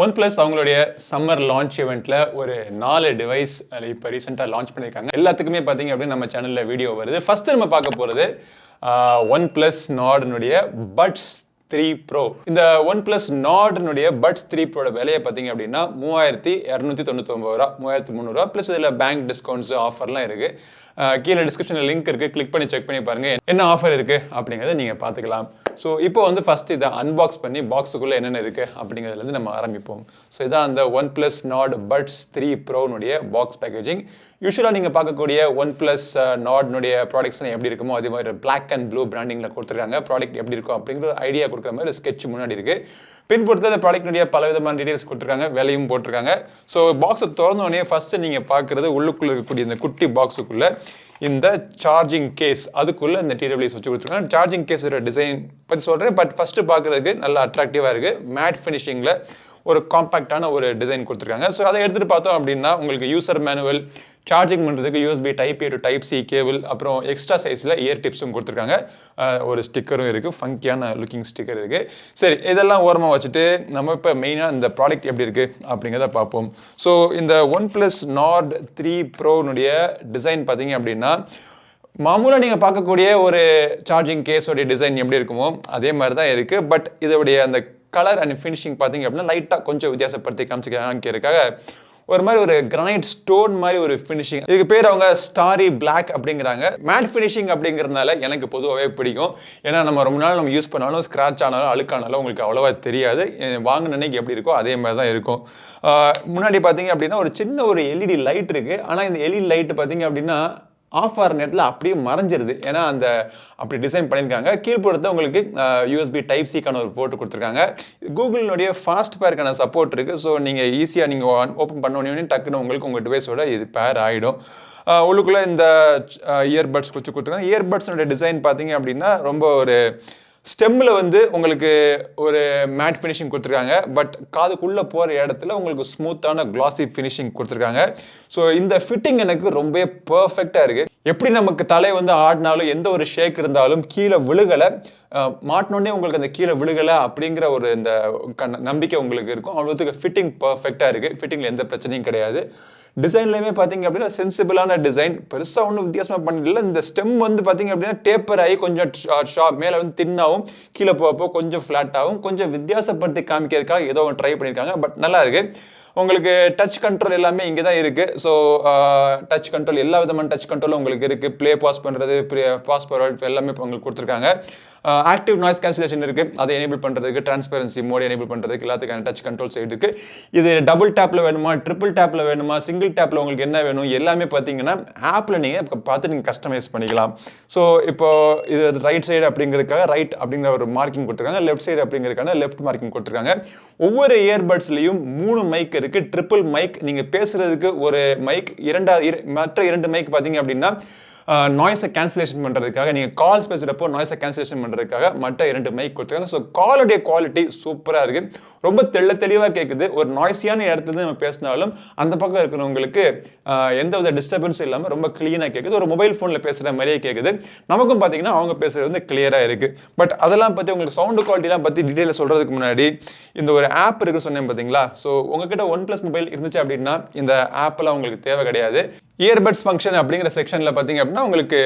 One plus அவங்களுடைய summer launch இவெண்ட்டில் ஒரு நாலு டிவைஸ் இப்போ ரீசெண்டாக லான்ச் பண்ணியிருக்காங்க. எல்லாத்துக்குமே பார்த்தீங்க அப்படின்னு நம்ம சேனலில் வீடியோ வருது. ஃபஸ்ட்டு நம்ம பார்க்க போகிறது ஒன் ப்ளஸ் நாடனுடைய பட்ஸ் த்ரீ ப்ரோ இந்த ஒன் ப்ளஸ் நாடனுடைய பட்ஸ் த்ரீ ப்ரோட விலையை பார்த்தீங்க அப்படின்னா மூவாயிரத்தி இரநூத்தி தொண்ணூத்தொம்பது ரூபா மூவாயிரத்தி முந்நூறுரூவா ப்ளஸ் இதில் பேங்க் டிஸ்கவுண்ட்ஸ் ஆஃபர்லாம் இருக்குது கீழே டிஸ்கிரிப்ஷனில் லிங்க் இருக்குது கிளிக் பண்ணி செக் பண்ணி பாருங்கள் என்ன ஆஃபர் இருக்குது அப்படிங்கிறத நீங்கள் பார்த்துக்கலாம். ஸோ இப்போ வந்து ஃபஸ்ட் இதை அன்பாக்ஸ் பண்ணி பாக்ஸுக்குள்ளே என்னென்ன இருக்குது அப்படிங்கிறதுலேருந்து நம்ம ஆரம்பிப்போம். ஸோ இதான் அந்த OnePlus Nord buds three ப்ரோனுடைய பாக்ஸ் பேக்கேஜிங் யூஸ்வலாக நீங்கள் பார்க்கக்கூடிய ஒன் ப்ளஸ் நாட்னுடைய ப்ராடக்ட்ஸ்லாம் எப்படி இருக்குமோ அதே மாதிரி பிளாக் அண்ட் ப்ளூ பிராண்டிங்கில் கொடுத்துருக்காங்க. ப்ராடக்ட் எப்படி இருக்கும் அப்படிங்கிற ஒரு ஐடியா கொடுக்குற மாதிரி ஒரு ஸ்கெட்ச் முன்னாடி இருக்குது பின்புறத்தில் அந்த ப்ராடக்ட்னுடைய பல விதமான டீடைல்ஸ் கொடுத்துருக்காங்க விலையும் போட்டிருக்காங்க. ஸோ பாக்ஸை திறந்தோடனே ஃபஸ்ட்டு நீங்கள் பார்க்குறது உள்ளுக்குள்ளே இருக்கக்கூடிய இந்த குட்டி பாக்ஸுக்குள்ளே இந்த சார்ஜிங் கேஸ் அதுக்குள்ளே இந்த டிடபிள்யூஸ் வச்சு கொடுத்துருக்காங்க. சார்ஜிங் கேஸோட டிசைன் பற்றி சொல்கிறேன் பட் ஃபஸ்ட்டு பார்க்குறதுக்கு நல்லா அட்ராக்டிவாக இருக்குது மேட் ஃபினிஷிங்கில் ஒரு காம்பேக்டான ஒரு டிசைன் கொடுத்துருக்காங்க. ஸோ அதை எடுத்துகிட்டு பார்த்தோம் அப்படின்னா உங்களுக்கு யூசர் மேனுவல் சார்ஜிங் பண்ணுறதுக்கு USB type A to type C cable அப்புறம் எக்ஸ்ட்ரா சைஸில் இயர் டிப்ஸும் கொடுத்துருக்காங்க. ஒரு ஸ்டிக்கரும் இருக்குது ஃபங்கியான லுக்கிங் ஸ்டிக்கர் இருக்குது சரி இதெல்லாம் ஓரமாக வச்சுட்டு நம்ம இப்போ மெயினாக இந்த ப்ராடக்ட் எப்படி இருக்குது அப்படிங்கிறத பார்ப்போம். ஸோ இந்த ஒன் ப்ளஸ் நார்ட் த்ரீ ப்ரோனுடைய டிசைன் பார்த்தீங்க அப்படின்னா மாமூலாக நீங்கள் பார்க்கக்கூடிய ஒரு சார்ஜிங் கேஸோடைய டிசைன் எப்படி இருக்குமோ அதே மாதிரி தான் இருக்குது பட் இதோடைய அந்த கலர் அண்ட் ஃபினிஷிங் பார்த்தீங்க அப்படின்னா லைட்டாக கொஞ்சம் வித்தியாசப்படுத்தி காமிச்சு ஒரு மாதிரி ஒரு கிரானைட் ஸ்டோன் மாதிரி ஒரு ஃபினிஷிங் இதுக்கு பேர் அவங்க ஸ்டாரி பிளாக் அப்படிங்கிறாங்க. மேட் ஃபினிஷிங் அப்படிங்கிறதுனால எனக்கு பொதுவாகவே பிடிக்கும். ஏன்னா நம்ம ரொம்ப நாள் நம்ம யூஸ் பண்ணாலும் ஸ்க்ராட்ச் ஆனாலும் அழுக்கானாலும் உங்களுக்கு அவ்வளோவா தெரியாது. வாங்கின அன்னைக்கு எப்படி இருக்கோ அதே மாதிரி தான் இருக்கும். முன்னாடி பார்த்தீங்க அப்படின்னா ஒரு சின்ன ஒரு எல்இடி லைட் இருக்குது ஆனால் இந்த எல்இடி லைட் பார்த்தீங்க அப்படின்னா ஆஃப் ஆகிற நேரத்தில் அப்படியே மறைஞ்சிருது. ஏன்னா அந்த அப்படி டிசைன் பண்ணியிருக்காங்க. கீழ்ப்புறத்தை உங்களுக்கு யூஎஸ்பி டைப் சிக்கான ஒரு போட்டு கொடுத்துருக்காங்க. கூகுளினுடைய ஃபாஸ்ட் பேருக்கான சப்போர்ட் இருக்குது ஸோ நீங்கள் ஈஸியாக நீங்கள் ஓப்பன் பண்ண உடனே டக்குன்னு உங்களுக்கு உங்கள் டிவைஸோட இது பேர் ஆகிடும் உள்ளுக்குள்ளே இந்த இயர்பட்ஸ் வச்சு கொடுத்துருக்காங்க. இயர்பட்ஸ்னுடைய டிசைன் பார்த்தீங்க அப்படின்னா ரொம்ப ஒரு ஸ்டெம்மில் வந்து உங்களுக்கு ஒரு மேட் ஃபினிஷிங் கொடுத்துருக்காங்க. பட் காதுக்குள்ளே போகிற இடத்துல உங்களுக்கு ஸ்மூத்தான கிளாசி ஃபினிஷிங் கொடுத்துருக்காங்க. ஸோ இந்த ஃபிட்டிங் எனக்கு ரொம்ப பர்ஃபெக்டாக இருக்குது எப்படி நமக்கு தலை வந்து ஆடினாலும் எந்த ஒரு ஷேக் இருந்தாலும் கீழே விழுகலை மாட்டினோடனே உங்களுக்கு அந்த கீழே விழுகலை அப்படிங்கிற ஒரு இந்த நம்பிக்கை உங்களுக்கு இருக்கும். அவ்வளோத்துக்கு ஃபிட்டிங் பர்ஃபெக்டாக இருக்குது ஃபிட்டிங்கில் எந்த பிரச்சனையும் கிடையாது. டிசைன்லையுமே பார்த்தீங்க அப்படின்னா சென்சிபிளான டிசைன் பெருசாக ஒன்றும் வித்தியாசமாக பண்ணல இந்த ஸ்டெம் வந்து பார்த்தீங்க அப்படின்னா டேப்பர் ஆகி கொஞ்சம் ஷா uh, மேலே வந்து தின்னாகவும் கீழே போகப்போ கொஞ்சம் ஃப்ளாட்டாகவும் கொஞ்சம் வித்தியாசப்படுத்தி காமிக்கிறதுக்காக ஏதோ ஒன்று ட்ரை பண்ணியிருக்காங்க பட் நல்லா இருக்குது உங்களுக்கு டச் கண்ட்ரோல் எல்லாமே இங்கே தான் இருக்குது ஸோ டச் uh, கண்ட்ரோல் எல்லா விதமான டச் கண்ட்ரோலும் உங்களுக்கு இருக்குது ப்ளே பாஸ் பண்ணுறது பாஸ் ஃபார்வர்ட் எல்லாமே இப்போ உங்களுக்கு கொடுத்துருக்காங்க. ஆக்டிவ் நாய்ஸ் கேன்சலேஷன் இருக்குது அதை எனேபிள் பண்ணுறதுக்கு டிரான்ஸ்பரன்சி மோட் எனேபிள் பண்ணுறதுக்கு எல்லாத்துக்கான டச் கண்ட்ரோல் சைடு இருக்குது இது டபுள் டேப்பில் வேணுமா ட்ரிபிள் டேப்பில் வேணுமா சிங்கிள் டேப்பில் உங்களுக்கு என்ன வேணும் எல்லாமே பார்த்தீங்கன்னா ஆப்பில் நீங்கள் பார்த்து நீங்கள் கஸ்டமைஸ் பண்ணிக்கலாம். ஸோ இப்போ இது ரைட் சைடு அப்படிங்கிறதுக்காக ரைட் அப்படிங்கிற ஒரு மார்க்கிங் கொடுத்துருக்காங்க லெஃப்ட் சைடு அப்படிங்கிறதுக்கான லெஃப்ட் மார்க்கிங் கொடுத்துருக்காங்க. ஒவ்வொரு இயர்பட்ஸ்லையும் மூணு மைக் இருக்குது ட்ரிபிள் மைக் நீங்கள் பேசுகிறதுக்கு ஒரு மைக் இரண்டா மற்ற இரண்டு மைக் பார்த்தீங்க அப்படின்னா நாய்ஸை கேன்சலேஷன் பண்ணுறதுக்காக நீங்கள் கால்ஸ் பேசுகிறப்போ நாய்ஸை கேன்சலேஷன் பண்ணுறதுக்காக மற்ற இரண்டு மைக் கொடுத்துருக்காங்க. ஸோ காலுடைய குவாலிட்டி சூப்பராக இருக்குது ரொம்ப தெள்ள தெளிவாக கேட்குது ஒரு நாய்ஸியான இடத்துல நம்ம பேசினாலும் அந்த பக்கம் இருக்கிறவங்களுக்கு எந்த வித டிஸ்டர்பன்ஸும் இல்லாமல் ரொம்ப க்ளீனாக கேட்குது ஒரு மொபைல் ஃபோனில் பேசுகிற மாதிரியே கேட்குது நமக்கும் பார்த்தீங்கன்னா அவங்க பேசுகிறது வந்து கிளியராக இருக்குது பட் அதெல்லாம் பற்றி உங்களுக்கு சவுண்டு குவாலிட்டிலாம் பற்றி டீட்டெயிலில் சொல்கிறதுக்கு முன்னாடி இந்த ஒரு ஆப் இருக்குன்னு சொன்னேன் பார்த்தீங்களா ஸோ உங்ககிட்ட ஒன் ப்ளஸ் மொபைல் இருந்துச்சு அப்படின்னா இந்த ஆப்பெல்லாம் உங்களுக்கு தேவை கிடையாது. இயர்பட்ஸ் ஃபங்க்ஷன் அப்படிங்கிற செக்ஷனில் பார்த்தீங்க அப்படின்னா உங்களுக்கு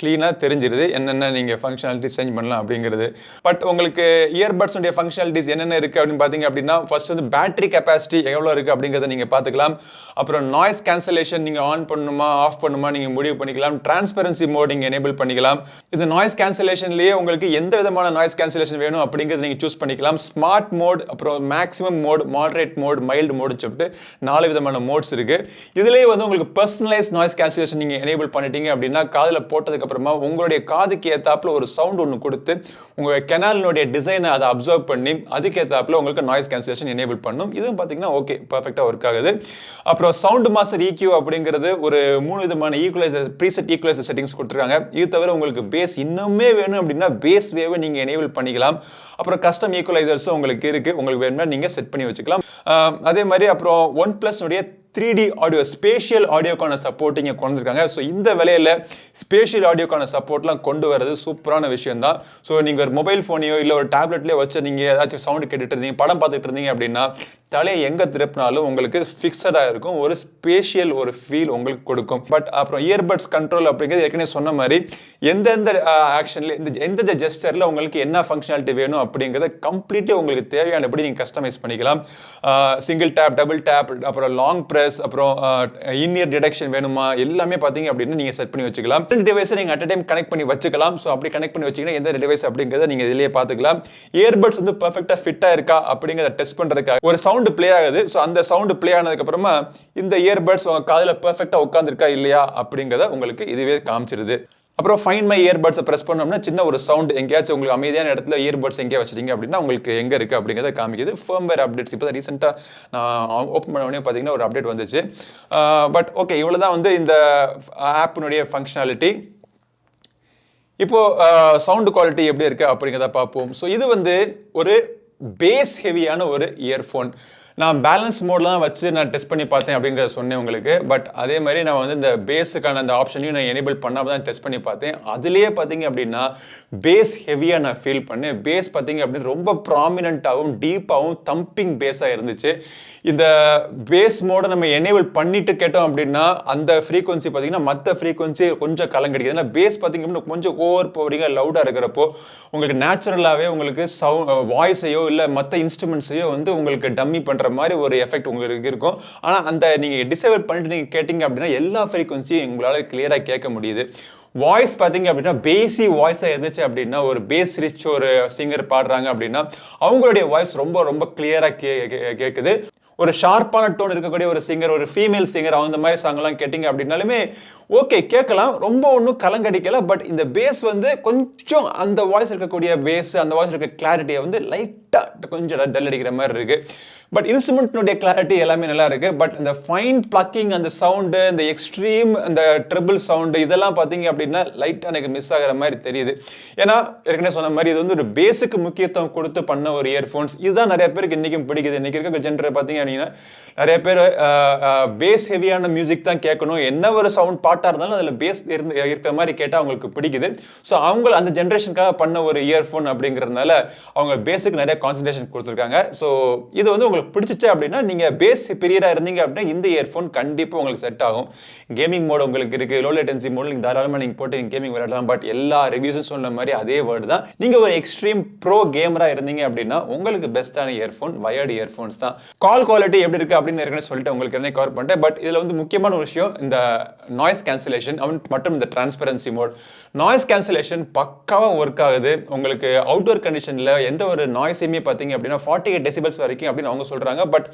க்ளீனாக தெரிஞ்சிருது. என்னென்ன நீங்கள் ஃபங்க்ஷனாலிட்டிஸ் சேஞ்ச் பண்ணலாம் அப்படிங்கிறது. பட் உங்களுக்கு இயர்பட்ஸுடைய ஃபங்க்ஷனாலிட்டிஸ் என்னென்ன இருக்குது அப்படின்னு பார்த்தீங்க அப்படின்னா ஃபர்ஸ்ட் வந்து பேட்டரி கெப்பாசிட்டி எவ்வளோ இருக்குது அப்படிங்கிறத நீங்கள் பார்த்துக்கலாம் அப்புறம் நாய்ஸ் கேன்சலேஷன் நீங்கள் ஆன் பண்ணணுமா ஆஃப் பண்ணுமா நீங்கள் முடிவு பண்ணிக்கலாம். டிரான்ஸ்பரன்சி மோட் நீங்கள் எனேபிள் பண்ணிக்கலாம். இந்த நாய்ஸ் கேன்சலேஷன்லேயே உங்களுக்கு எந்த விதமான நாய்ஸ் கேன்சலேஷன் வேணும் அப்படிங்கிறத நீங்கள் சூஸ் பண்ணிக்கலாம். ஸ்மார்ட் மோட் அப்புறம் maximum mode moderate mode mild மோடுன்னு சொல்லிட்டு நாலு விதமான மோட்ஸ் இருக்குது இதுலேயே வந்து உங்களுக்கு பர்சனலைஸ் நாய்ஸ் கேன்சலேஷன் நீங்கள் எனேபிள் பண்ணிட்டீங்க அப்படின்னா காதில் போட்டதுக்கப்புறமா உங்களுடைய காதுக்கு ஏற்றாப்புல ஒரு சவுண்ட் ஒன்று கொடுத்து உங்கள் கெனாலினுடைய டிசைனை அதை அப்சர்வ் பண்ணி அதுக்கு உங்களுக்கு நாய்ஸ் கேன்சலேஷன் எனேபிள் பண்ணும். இதுவும் பார்த்தீங்கன்னா ஓகே பர்ஃபெக்டாக ஒர்க் ஆகுது. அப்புறம் சவுண்ட் மாஸ்டர் ஈக்யூ அப்படிங்கிறது ஒரு மூணு விதமான ஈக்குவலைசர் ப்ரீசெட் ஈக்குவலைசர் செட்டிங்ஸ் கொடுத்துருக்காங்க. இது தவிர உங்களுக்கு பேஸ் இன்னுமே வேணும் அப்படின்னா பேஸ் வேவை நீங்கள் எனேபிள் பண்ணிக்கலாம். அப்புறம் கஸ்டம் ஈக்குவலைசர்ஸும் உங்களுக்கு இருக்குது உங்களுக்கு வேணும்னா நீங்கள் செட் பண்ணி வச்சுக்கலாம். அதே மாதிரி அப்புறம் ஒன் ப்ளஸ்னுடைய த்ரீ டி ஆடியோ ஸ்பேஷியல் ஆடியோக்கான சப்போர்ட் இங்கே கொண்டு ஸோ இந்த விலையில் ஸ்பேஷியல் ஆடியோக்கான சப்போர்ட்லாம் கொண்டு வரது சூப்பரான விஷயம் தான் ஸோ நீங்கள் ஒரு மொபைல் ஃபோனையோ இல்லை ஒரு டேப்லெட்லேயோ வச்சு நீங்கள் ஏதாச்சும் சவுண்டு கேட்டுட்டு இருந்தீங்க படம் பார்த்துட்டு இருந்தீங்க அப்படின்னா தலையை எங்கே திருப்பினாலும் உங்களுக்கு ஃபிக்ஸடாக இருக்கும். ஒரு ஸ்பேஷியல் ஒரு ஃபீல் உங்களுக்கு கொடுக்கும். பட் அப்புறம் இயர்பட்ஸ் கண்ட்ரோல் அப்படிங்கிறது ஏற்கனவே சொன்ன மாதிரி எந்தெந்த ஆக்ஷனில் இந்த எந்தெந்த ஜெஸ்டரில் உங்களுக்கு என்ன ஃபங்க்ஷனாலிட்டி வேணும் அப்படிங்கிறத கம்ப்ளீட்டாக உங்களுக்கு தேவையானபடி நீங்கள் கஸ்டமைஸ் பண்ணிக்கலாம். சிங்கிள் டேப் டபுள் டேப் அப்புறம் லாங் ப்ரெஸ் அப்புறம் இன்இயர் டிடக்ஷன் வேணுமா? எல்லாமே பார்த்தீங்க அப்படின்னு நீங்கள் செட் பண்ணி வச்சுக்கலாம். ரெண்டு டிவைஸை நீங்கள் அட் டைம் கனெக்ட் பண்ணி வச்சுக்கலாம். ஸோ அப்படி கனெக்ட் பண்ணி வச்சிங்கன்னா எந்த டிவைஸ் அப்படிங்கிறத நீங்கள் இதிலேயே பார்த்துக்கலாம். இயர்பட்ஸ் வந்து பர்ஃபெக்டாக ஃபிட்டாக இருக்கா அப்படிங்கிறத டெஸ்ட் பண்ணுறதுக்காக ஒரு சவுண்டு ப்ளே ஆகுது. ஸோ அந்த சவுண்டு ப்ளே ஆனதுக்கப்புறமா இந்த இயர்பட்ஸ் உங்கள் காதில் பர்ஃபெக்டாக உட்காந்துருக்கா இல்லையா அப்படிங்கிறத உங்களுக்கு இதுவே காமிச்சிருது. அப்புறம் ஃபைன் மை இயர்பட்ஸை ப்ரெஸ் பண்ணோம்னா சின்ன ஒரு சவுண்ட் எங்கேயாச்சும் உங்களுக்கு அமைதியான இடத்துல இயர்பட்ஸ் எங்கேயா வச்சிருக்கீங்க அப்படின்னா உங்களுக்கு எங்கே இருக்குது அப்படிங்கிறத காமிக்குது. ஃபேம்வேர் அப்டேட்ஸ் இப்போ தான் ரீசெண்டாக நான் ஓப்பன் பண்ண உடனே பார்த்தீங்கன்னா ஒரு அப்டேட் வந்துச்சு. பட் ஓகே இவ்வளோ தான் வந்து இந்த ஆப்பினுடைய ஃபங்க்ஷனாலிட்டி இப்போது சவுண்டு குவாலிட்டி எப்படி இருக்குது அப்படிங்கிறத பார்ப்போம். ஸோ இது வந்து ஒரு பேஸ் ஹெவியான ஒரு இயர்ஃபோன் நான் பேலன்ஸ் மோட்லாம் வச்சு நான் டெஸ்ட் பண்ணி பார்த்தேன் அப்படிங்கிறத சொன்னேன் உங்களுக்கு. பட் அதே மாதிரி நான் வந்து இந்த பேஸுக்கான அந்த ஆப்ஷனையும் நான் எனேபிள் பண்ணாமல் தான் டெஸ்ட் பண்ணி பார்த்தேன். அதுலேயே பார்த்தீங்க அப்படின்னா பேஸ் ஹெவியாக நான் ஃபீல் பண்ணேன். பேஸ் பார்த்தீங்க அப்படின்னு ரொம்ப ப்ராமினண்ட்டாகவும் டீப்பாகவும் தம்பிங் பேஸாக இருந்துச்சு. இந்த பேஸ் மோடை நம்ம எனேபிள் பண்ணிட்டு கேட்டோம் அப்படின்னா அந்த ஃப்ரீக்வன்சி பார்த்தீங்கன்னா மற்ற ஃப்ரீக்வன்சி கொஞ்சம் கலங்கடிக்குது ஏன்னா பேஸ் பார்த்தீங்க அப்படின்னா கொஞ்சம் ஓவர் பவரிங்காக லவுடாக இருக்கிறப்போ உங்களுக்கு நேச்சுரலாகவே உங்களுக்கு சவுண்ட் வாய்ஸையோ இல்லை மற்ற இன்ஸ்ட்ருமெண்ட்ஸையோ வந்து உங்களுக்கு டம்மி பண்ணுற மாதிரி ஒரு எஃபெக்ட் உங்களுக்கு இருக்கும். ஆனால் அந்த நீங்கள் டிசேபிள் பண்ணிட்டு நீங்கள் கேட்டிங்க அப்படின்னா எல்லா ஃப்ரீக்வன்சியும் உங்களால் கிளியராக கேட்க முடியுது. வாய்ஸ் பார்த்தீங்க அப்படின்னா பேசி வாய்ஸாக இருந்துச்சு அப்படின்னா ஒரு பேஸ் ரிச் ஒரு சிங்கர் பாடுறாங்க அப்படின்னா அவங்களுடைய வாய்ஸ் ரொம்ப ரொம்ப கிளியராக கே கேட்குது ஒரு ஷார்ப்பான டோன் இருக்கக்கூடிய ஒரு சிங்கர் ஒரு ஃபீமேல் சிங்கர் அந்த மாதிரி சாங்லாம் கேட்டிங்க அப்படின்னாலுமே ஓகே கேட்கலாம். ரொம்ப ஒன்றும் கலங்கடிக்கல பட் இந்த பேஸ் வந்து கொஞ்சம் அந்த வாய்ஸ் இருக்கக்கூடிய பேஸ் அந்த வாய்ஸ் இருக்க கிளாரிட்டியை வந்து லைட்டாக கொஞ்சம் டல் அடிக்கிற மாதிரி இருக்குது பட் இன்ஸ்ட்ருமெண்ட்னுடைய கிளாரிட்டி எல்லாமே நல்லா இருக்கு. பட் இந்த ஃபைன் பிளக்கிங் அந்த சவுண்டு இந்த எக்ஸ்ட்ரீம் அந்த ட்ரிபிள் சவுண்டு இதெல்லாம் பார்த்தீங்க அப்படின்னா லைட்டாக எனக்கு மிஸ் ஆகிற மாதிரி தெரியுது. ஏன்னா ஏற்கனவே சொன்ன மாதிரி இது வந்து ஒரு பேஸுக்கு முக்கியத்துவம் கொடுத்து பண்ண ஒரு இயர்ஃபோன்ஸ் இதுதான் நிறைய பேருக்கு இன்றைக்கும் பிடிக்குது. இன்றைக்கி இருக்க ஜென்டர் பார்த்தீங்க அப்படின்னா நிறைய பேர் பேஸ் ஹெவியான மியூசிக் தான் கேட்கணும். என்ன ஒரு சவுண்ட் பாட்டாக இருந்தாலும் அதில் பேஸ் இருந்து இருக்கிற மாதிரி கேட்டால் அவங்களுக்கு பிடிக்குது. ஸோ அவங்க அந்த ஜென்ரேஷனுக்காக பண்ண ஒரு இயர்ஃபோன் அப்படிங்கிறதுனால அவங்க பேஸுக்கு நிறைய கான்சன்ட்ரேஷன் கொடுத்துருக்காங்க. ஸோ இது வந்து உங்களுக்கு பிடிச்சிச்சு அப்படின்னா நீங்கள் பேஸ் பிரியராக இருந்தீங்க அப்படின்னா இந்த இயர்ஃபோன் கண்டிப்பாக உங்களுக்கு செட் ஆகும். கேமிங் மோட் உங்களுக்கு இருக்குது லோ லேட்டன்சி மோட் நீங்கள் தாராளமாக நீங்கள் போட்டு நீங்கள் கேமிங் விளையாடலாம். பட் எல்லா ரிவ்யூஸும் சொன்ன மாதிரி அதே வேர்டு தான். நீங்கள் ஒரு எக்ஸ்ட்ரீம் ப்ரோ கேமராக இருந்தீங்க அப்படின்னா உங்களுக்கு பெஸ்ட்டான இயர்ஃபோன் வயர்டு இயர்ஃபோன்ஸ் தான். கால் குவாலிட்டி எப்படி இருக்குது அப்படின்னு ஏற்கனவே சொல்லிட்டு உங்களுக்கு என்ன கவர் பண்ணிட்டேன். பட் இதில் வந்து முக்கியமான ஒரு விஷயம் இந்த நாய்ஸ் கேன்சலேஷன் மற்றும் இந்த டிரான்ஸ்பரன்சி மோட் நாய்ஸ் கேன்சலேஷன் பக்காவாக ஒர்க் ஆகுது. உங்களுக்கு அவுட்டோர் கண்டிஷனில் எந்த ஒரு நாய்ஸையுமே பார்த்தீங்க அப்படின்னா ஃபார்ட்டி எயிட் டெசிபல்ஸ் வரைக்கும் அப்படின்னு அவங்க சொல்கிறாங்க பட்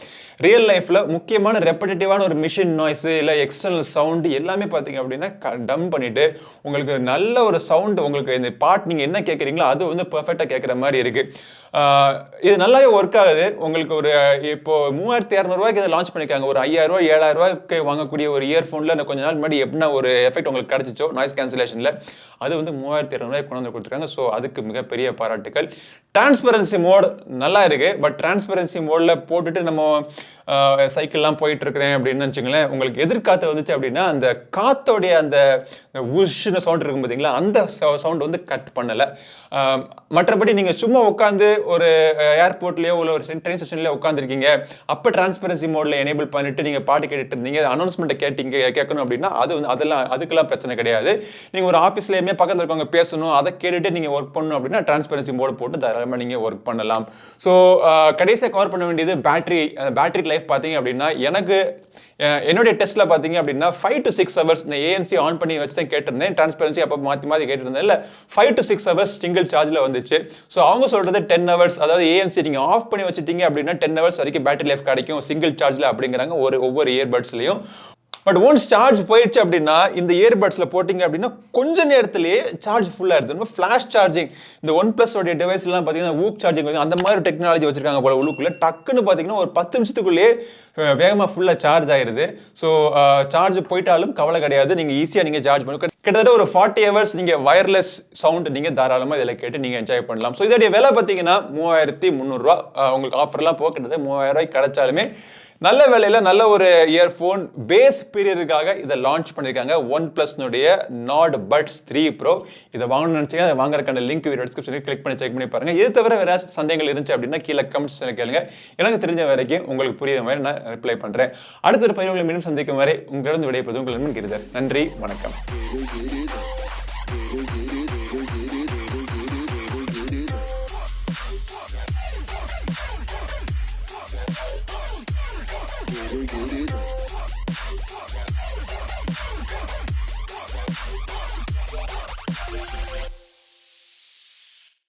ரியல் லைஃப்பில் முக்கியமான ரெப்படேட்டிவான ஒரு மிஷின் நாய்ஸு இல்லை எக்ஸ்டர்னல் சவுண்டு எல்லாமே பார்த்தீங்க அப்படின்னா டம் பண்ணிவிட்டு உங்களுக்கு நல்ல ஒரு சவுண்ட் உங்களுக்கு இந்த பாட் நீங்கள் என்ன கேட்குறீங்களோ அது வந்து பர்ஃபெக்டாக கேட்குற மாதிரி இருக்குது இது நல்லாவே ஒர்க் ஆகுது. உங்களுக்கு ஒரு இப்போ மூவாயிரத்தி இரநூறுவாய்க்கு இதை லான்ச் பண்ணிருக்காங்க. ஒரு ஐயாயிரம் ரூபாய் வாங்கக்கூடிய ஒரு இயர்ஃபோனில் கொஞ்ச நாள் முன்னாடி எப்படின்னா ஒரு எஃபெக்ட் உங்களுக்கு கிடச்சிச்சோ நாய்ஸ் கேன்சலேஷனில் அது வந்து மூவாயிரத்தி இரநூறுவாய்க்கு கொண்டு வந்து கொடுத்துருக்காங்க. ஸோ அதுக்கு மிகப்பெரிய பாராட்டுகள் டிரான்ஸ்பரன்சி மோட் நல்லா இருக்குது பட் டிரான்ஸ்பரன்சி மோடில் போட்டுட்டு நம்ம சைக்கிள்லாம் போயிட்டு இருக்கிறேன் அப்படின்னு வச்சுங்களேன் உங்களுக்கு எதிர்காத்து வந்துச்சு அப்படின்னா அந்த காத்தோடைய அந்த உஷ்னு சவுண்ட் இருக்கும் பார்த்தீங்களா அந்த சவுண்ட் வந்து கட் பண்ணலை. மற்றபடி நீங்கள் சும்மா உட்காந்து ஒரு ஏர்போர்ட்லேயோ இல்லை ஒரு ட்ரெயின் ஸ்டேஷன்லேயோ உட்காந்துருக்கீங்க அப்போ டிரான்ஸ்பரன்சி மோடில் எனேபிள் பண்ணிட்டு நீங்கள் பாட்டு கேட்டுட்டு இருந்தீங்க அனௌன்ஸ்மெண்ட்டை கேட்டீங்க கேட்கணும் அப்படின்னா அது வந்து அதெல்லாம் அதுக்கெல்லாம் பிரச்சனை கிடையாது. நீங்கள் ஒரு ஆஃபீஸ்லேயுமே பக்கத்தில் இருக்கவங்க பேசணும் அதை கேட்டுட்டு நீங்கள் ஒர்க் பண்ணணும் அப்படின்னா டிரான்ஸ்பரன்சி மோடு போட்டு தாராளமாக நீங்கள் ஒர்க் பண்ணலாம். ஸோ கடைசியாக கவர் பண்ண வேண்டியது பேட்ரி பேட்ரி லைஃப் பார்த்தீங்க அப்படின்னா எனக்கு என்னுடைய டெஸ்ட்டில் பார்த்தீங்க அப்படின்னா ஃபைவ் டு சிக்ஸ் ஹவர்ஸ் இந்த ஏஎன்சி ஆன் பண்ணி வச்சு தான் கேட்டிருந்தேன். டிரான்ஸ்பரன்சி அப்போ மாற்றி மாற்றி கேட்டிருந்தேன். இல்லை five to six hours single சார்ஜில் வந்துச்சு. ஸோ அவங்க சொல்கிறது டென் ஹவர்ஸ் அதாவது ஏஎன்சி நீங்கள் ஆஃப் பண்ணி வச்சுட்டீங்க அப்படின்னா டென் ஹவர்ஸ் வரைக்கும் பேட்டரி லைஃப் கிடைக்கும் சிங்கிள் சார்ஜில் அப்படிங்கிறாங்க ஒரு ஒவ்வொரு இயர்பட்ஸ்லையும் பட் ஒன்ஸ் சார்ஜ் போயிடுச்சு அப்படின்னா இந்த இயர்பட்ஸில் போட்டிங்க அப்படின்னா கொஞ்ச நேரத்திலேயே சார்ஜ் ஃபுல்லாக இருக்குது ரொம்ப ஃப்ளாஷ் சார்ஜிங் இந்த ஒன் ப்ளஸ் உடைய டிவைஸ்லாம் பார்த்தீங்கன்னா ஊப் சார்ஜிங் அந்த மாதிரி டெக்னாலஜி வச்சிருக்காங்க போல உள்ளுக்குள்ள. டக்குன்னு பார்த்தீங்கன்னா ஒரு பத்து நிமிஷத்துக்குள்ளேயே வேகமாக ஃபுல்லாக சார்ஜ் ஆயிடுது ஸோ சார்ஜ் போயிட்டாலும் கவலை கிடையாது. நீங்கள் ஈஸியாக நீங்கள் சார்ஜ் பண்ணி. கிட்டத்தட்ட ஒரு ஃபார்ட்டி ஹவர்ஸ் நீங்கள் வயர்லெஸ் சவுண்ட் நீங்கள் தாராளமாக இதில் கேட்டு நீங்கள் என்ஜாய் பண்ணலாம். ஸோ இதோடைய விலை பார்த்தீங்கன்னா மூவாயிரத்தி முந்நூறுரூவா. உங்களுக்கு ஆஃபர்லாம் போக கிட்டத்தட்ட மூவாயிரம் கிடைச்சாலுமே நல்ல வேலையில் நல்ல ஒரு இயர்ஃபோன் பேஸ் பீரியடுக்காக இதை லான்ச் பண்ணியிருக்காங்க. ஒன் ப்ளஸ்னுடைய நாட் பட்ஸ் த்ரீ ப்ரோ இதை வாங்கணும்னு நினச்சிங்க அதை வாங்குறதுக்கான லிங்க் வீடியோ டிஸ்கிரிப்ஷனில் கிளிக் பண்ணி செக் பண்ணி பாருங்கள் இது தவிர வேறு சந்தேகங்கள் இருந்துச்சு அப்படின்னா கீழே கமெண்ட்ஸ் கேளுங்க. எனக்கு தெரிஞ்ச வரைக்கும் உங்களுக்கு புரியுற மாதிரி நான் ரிப்ளை பண்ணுறேன் அடுத்த ஒரு பயிர்களை மீண்டும் சந்திக்கும் வரை உங்களிடம் விடைபெறுவது உங்கள் நண்பன் கிருதர். நன்றி வணக்கம். 酒杯折叠整